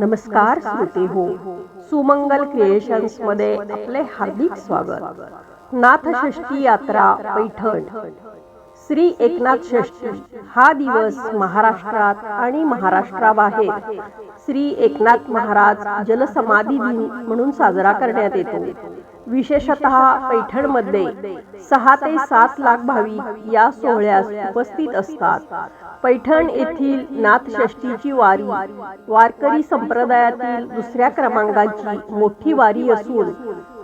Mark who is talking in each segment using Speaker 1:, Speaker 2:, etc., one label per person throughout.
Speaker 1: नमस्कार श्रोते हो. सुमंगल क्रिएशन्समध्ये आपले हार्दिक स्वागत. नाथषष्ठी यात्रा पैठण. श्री एकनाथ षष्ठी. हा दिवस महाराष्ट्रात आणि महाराष्ट्राबाहेर. श्री एकनाथ महाराज जलसमाधी दिन म्हणून साजरा करण्यात येतो. विशेषतः पैठणमध्ये सहा ते सात लाख भाविक या सोहळ्यास उपस्थित असतात. पैठण येथील नाथषष्ठीची वारी. वारकरी संप्रदायातील दुसऱ्या क्रमांकाची मोठी वारी असून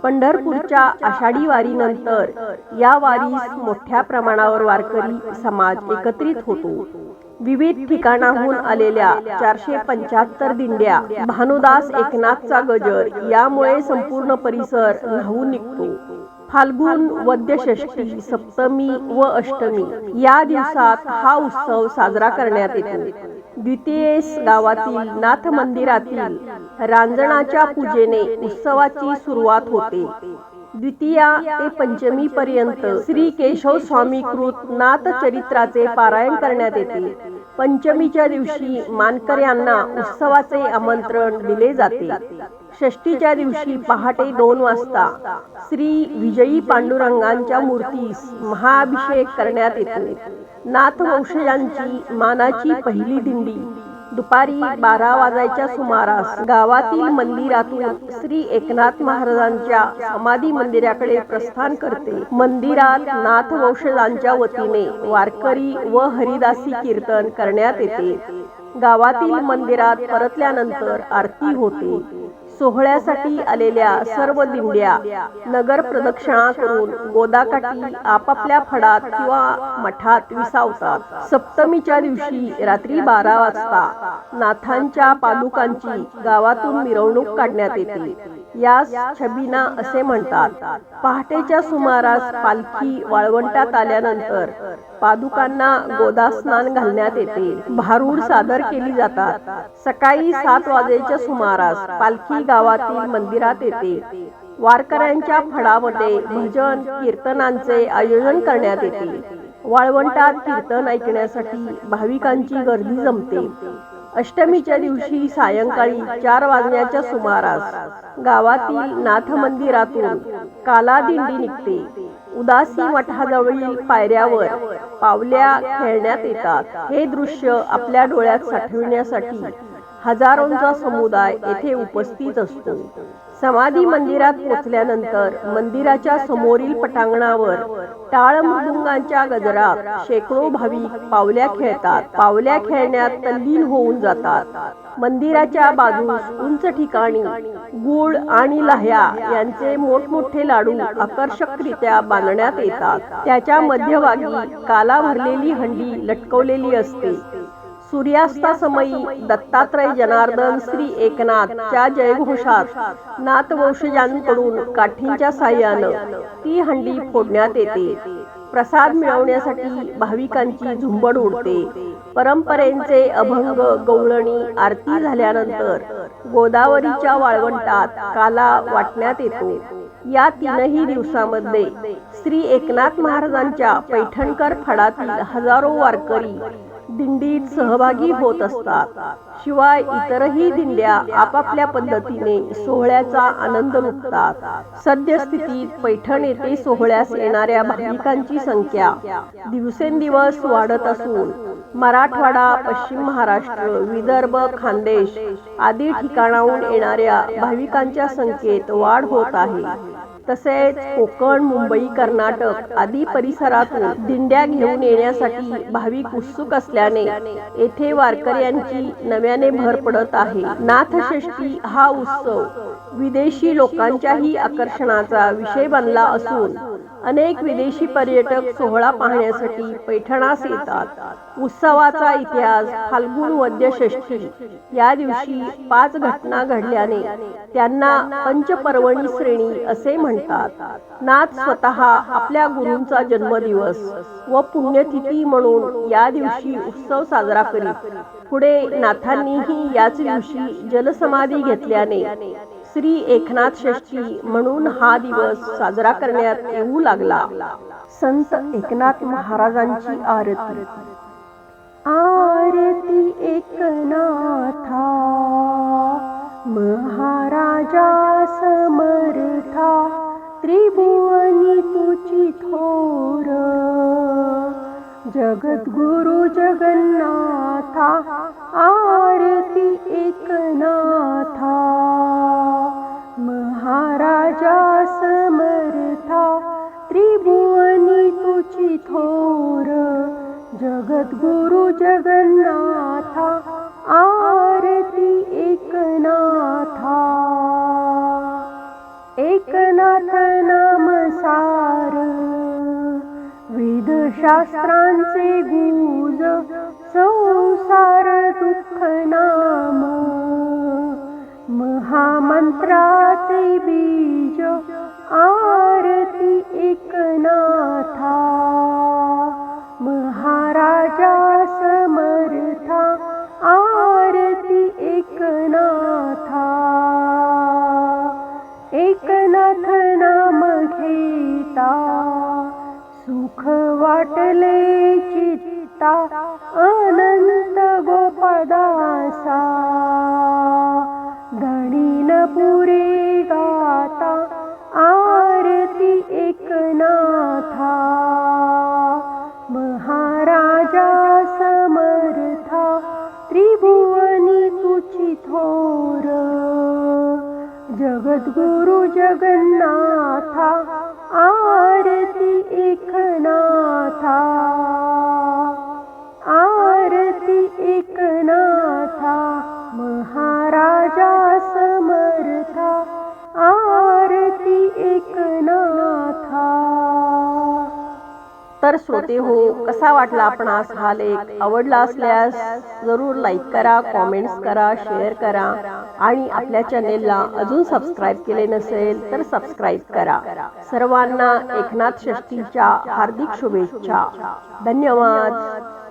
Speaker 1: पंढरपूरच्या आषाढी वारीनंतर या वारीस मोठ्या प्रमाणावर वारकरी समाज एकत्रित होतो. विविध ठिकाणाहून आलेल्या चारशे पंच्याहत्तर दिंड्या भानुदास एकनाथचा गजर यामुळे संपूर्ण परिसर न्हावून निघतो. फाल्गुन वद्यषष्ठी सप्तमी व अष्टमी. या दिवसात हा उत्सव साजरा करण्यात येतो. द्वितीयेस गावातील नाथ मंदिरातील रांजणाच्या पूजेने उत्सवाची सुरुवात होते. द्वितीया ते पंचमी पर्यंत श्री केशव स्वामी कृत नाथ चरित्राचे पारायण करण्यात येते. पंचमीच्या दिवशी मानकऱ्यांना उत्सवाचे आमंत्रण दिले जाते. षष्टीच्या दिवशी पहाटे दोन वाजता श्री विजयी पांडुरंगांच्या मूर्तीस महाअभिषेक करण्यात येतो. नाथवंशजांची मानाची पहिली दिंडी दुपारी बारा वाजायच्या सुमारास गावातील मंदिरातून श्री एकनाथ महाराजांच्या समाधी मंदिराकडे प्रस्थान करते. मंदिरात नाथवंशजांच्या वतीने वारकरी व हरिदासी कीर्तन करण्यात येते. गावातील मंदिरात परतल्यानंतर आरती होते. सोहळ्यासाठी आलेल्या सर्व दिंड्या नगर प्रदक्षिणा करून गोदाकाठी आपापल्या फडात किंवा मठात विसावतात. सप्तमीच्या दिवशी रात्री बारा वाजता नाथांच्या पादुकांची गावातून मिरवणूक काढण्यात येते. यास छबिना असे म्हणतात. पहाटेच्या सुमारास पालखी वाळवंटात आल्यानंतर पादुकांना गोदा स्नान घालण्यात येते. भारूड सादर केली जातात. सकाळी सात वाजेच्या सुमारास पालखी गावातील मंदिरात येते. वारकऱ्यांच्या फडामध्ये भजन कीर्तनांचे आयोजन करण्यात येते. वाळवंटात कीर्तन ऐकण्यासाठी भाविकांची गर्दी जमते. अष्टमीच्या दिवशी सायंकाळी चार वाजण्याच्या सुमारास गावातील नाथ मंदिरातून काला दिंडी निघते. उदासी मठाजवळील पायऱ्यावर पावल्या खेळण्यात येतात. हे दृश्य आपल्या डोळ्यात साठविण्यासाठी हजारोंचा समुदाय येथे उपस्थित असतो. समाधी मंदिरात पोचल्यानंतर मंदिराच्या समोरील पटांगणावर टाळ मृदुंगांच्या गजरात शेकडो भाविक पावल्या खेळतात. पावल्या खेळण्यात तल्लीन होऊन जातात. मंदिराच्या बाजूस उंच ठिकाणी गुळ आणि लाह्या यांचे मोठमोठे लाडू आकर्षकरित्या बांधण्यात येतात. त्याच्या मध्यभागी काला भरलेली हंडी लटकवलेली असते. सूर्यास्तासमयी दत्तात्रय जनार्दन श्री एकनाथच्या जयघोषात नाथवंशजांकडून काठींच्या साह्यानं ती हंडी फोडण्यात येते. प्रसाद मिळवण्यासाठी भाविकांची झुंबड उडते परंपरेचे अभंग गवळणी आरती झाल्यानंतर गोदावरीच्या वाळवंटात काला वाटण्यात येतो. या तीनही दिवसामध्ये श्री एकनाथ महाराजांच्या पैठणकर फडातील हजारो वारकरी दिंडीत सहभागी होत असतात. शिवाय इतरही दिंड्या आपापल्या पद्धतीने सोहळ्याचा आनंद लुटतात. सद्यस्थितीत पैठण येथे सोहळ्यास येणाऱ्या भाविकांची संख्या दिवसेंदिवस वाढत असून मराठवाडा पश्चिम महाराष्ट्र विदर्भ खानदेश आदी ठिकाणाहून येणाऱ्या भाविकांच्या संख्येत वाढ होत आहे. तसेच कोकण मुंबई कर्नाटक आदी परिसरातून दिंड्या घेऊन येण्यासाठी भाविक उत्सुक असल्याने येथे वारकऱ्यांची नव्याने भर पडत आहे. नाथषष्ठी हा उत्सव विदेशी लोकांच्याही आकर्षणाचा विषय बनला असून अनेक विदेशी पर्यटक सोहळा पाहण्यासाठी पैठणास येतात. उत्सवाचा इतिहास फाल्गुन वद्यषष्ठी या दिवशी पाच घटना घडल्याने त्यांना पंचपर्वणी श्रेणी असे म्हणतात. नाथ स्वतः आपल्या गुरूंचा जन्मदिवस व पुण्यतिथी म्हणून या दिवशी उत्सव साजरा करीत. पुढे नाथांनीही याच दिवशी जलसमाधी घेतल्याने श्री एकनाथ षष्ठी म्हणून हा दिवस साजरा करण्यात येऊ लागला. संत एकनाथ महाराजांची आरती. आरती एकनाथा महाराजा समर्थ त्रिभुवनी तुची थोर। जगद्गुरु जगन्नाथा आरती एकनाथा। महाराजा समर्था त्रिभुवनी थोर। जगद्गुरु जगन्नाथा शास्त्रांचे गुज संसार दुःख नाम महामंत्राचे बीज आरती एकनाथा. अनंत गोपदासा। दणीन पुरे गाता आरती एकनाथा। महाराजा समर्था त्रिभुवनी तुची थोर। जगद्गुरु जगन्नाथा एकनाथा. तर श्रोते हो कसा वाटला आपणास हा लेख? आवडला असल्यास जरूर लाईक करा कॉमेंट्स करा शेअर करा आणि आपल्या चॅनेलला अजून सबस्क्राईब केले नसेल तर सबस्क्राईब करा. सर्वांना एकनाथ षष्टीच्या हार्दिक शुभेच्छा. धन्यवाद.